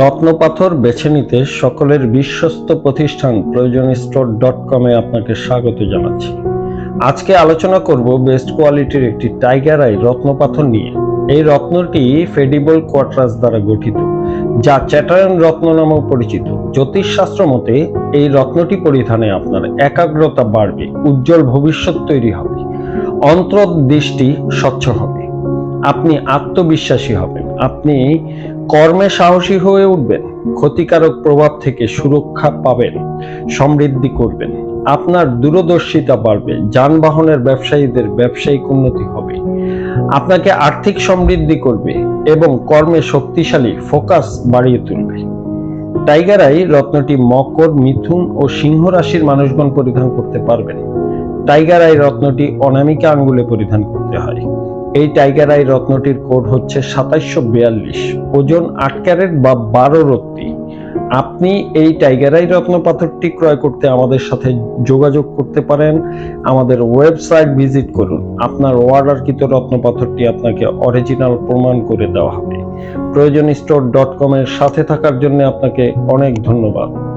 রত্নপাথর বেছে নিতে সকলের বিশ্বস্ত প্রতিষ্ঠান প্রয়োজন স্টোর ডট কমে আপনাকে স্বাগত জানাচ্ছি। আজকে আলোচনা করব বেস্ট কোয়ালিটির একটি টাইগার আই রত্নপাথর নিয়ে। এই রত্নটি ফেডিবল কোয়াট্রাস দ্বারা গঠিত, যা চ্যাটার্ন রত্ন নামেও পরিচিত। জ্যোতিষশাস্ত্র মতে, এই রত্নটি পরিধানে আপনার একাগ্রতা বাড়বে, উজ্জ্বল ভবিষ্যৎ তৈরি হবে, অন্তর্দৃষ্টি স্বচ্ছ হবে, আপনি আত্মবিশ্বাসী হবেন, আপনি কর্মে সাহসী হয়ে উঠবেন, ক্ষতিকারক প্রভাব থেকে সুরক্ষা পাবেন, সমৃদ্ধি করবেন। আপনার দূরদর্শিতা বাড়বে, যানবাহনের ব্যবসায়ীদের ব্যবসায়িক উন্নতি হবে। আপনাকে আর্থিক সমৃদ্ধি করবে এবং কর্মে শক্তিশালী ফোকাস বাড়িয়ে তুলবে। টাইগার আই রত্নটি মকর, মিথুন ও সিংহ রাশির মানুষগণ পরিধান করতে পারবেন। টাইগার আই রত্নটি অনামিকা আঙ্গুলে পরিধান করতে হয়। এই টাইগার আই রত্নটির কোড হচ্ছে সাতাইশশো বিয়াল্লিশ। ওজন আট ক্যারেট বা বারো রত্তি। আপনি এই টাইগার আই রত্ন পাথরটি ক্রয় করতে আমাদের সাথে যোগাযোগ করতে পারেন। আমাদের ওয়েবসাইট ভিজিট করুন। আপনার অর্ডারকৃত রত্ন পাথরটি আপনাকে অরিজিনাল প্রমাণ করে দেওয়া হবে। প্রয়োজন স্টোর ডট কমের সাথে থাকার জন্য আপনাকে অনেক ধন্যবাদ।